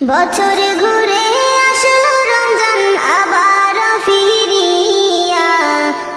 বছর ঘুরে আসলো রমজান আবার ফিরিয়া।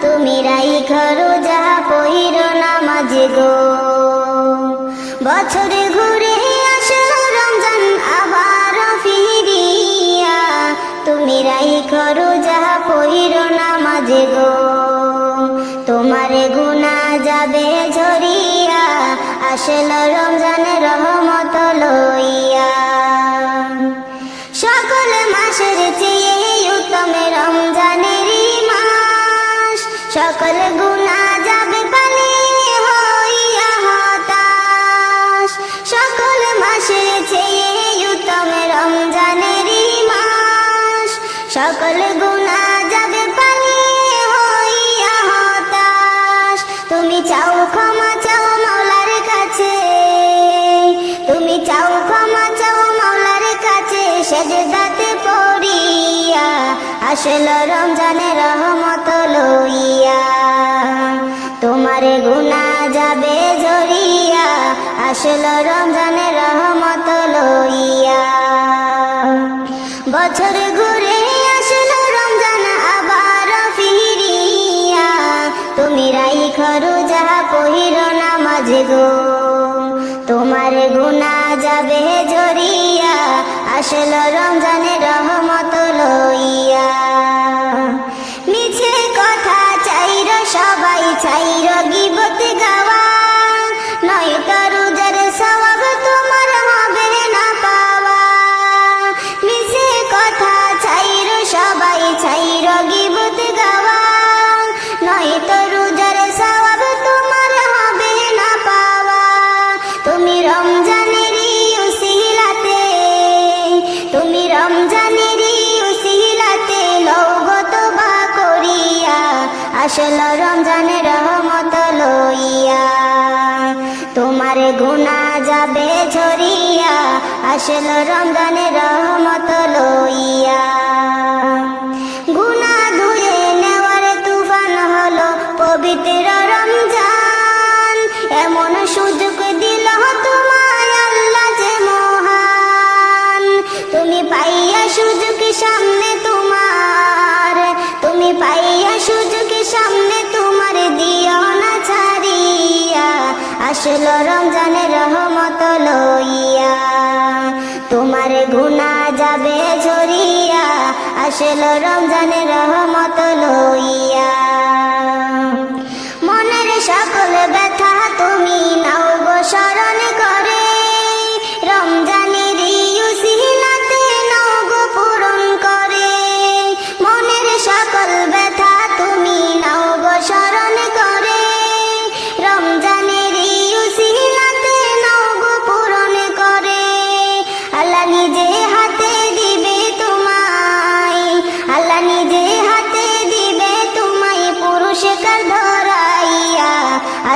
তুমি রাই খরো যা পহির নামাজ গো। বছর সকল গুণা যাবে পালিয়ে হইয়া হতাশ সকল মাসের চেয়ে উত্তম রমজানের মাস। সকল গুণা যাবে পালিয়ে হইয়া হতাশ তুমি চাও ক্ষমা, চাও মাওলার কাছে। তুমি চাও ক্ষমা, চাও মাওলার কাছে। সেজদাতে পড়িয়া আসল রমজানের রহমত লইয়া। যাবে ঝরিয়া আসল রমজানের রহমত লইয়া। বছর ঘুরে আসলো রমজান আবার ফিরিয়া। তুমি রাই খরু যাহা পহির নামাজ গো, তোমার গুণা যাবে জরিয়া আসলো রমজানের রহমত লইয়া। আসল রমজানের রহমত লইয়া। তোমার গুণা যাবে ঝরিয়া। আসল রমজানের রহমত লইয়া। গুণা ধুয়ে নেওয়ার তুফান হলো পবিত্র রমজান। এমন সুযোগ দিল তোমায় আল্লাহ যে মহান। তুমি পাইয়া সুযোগ সামনে আসল রমজানের রহমত লইয়া। তোমার গুণা যাবে ঝরিয়া। আসল রমজানের রহমত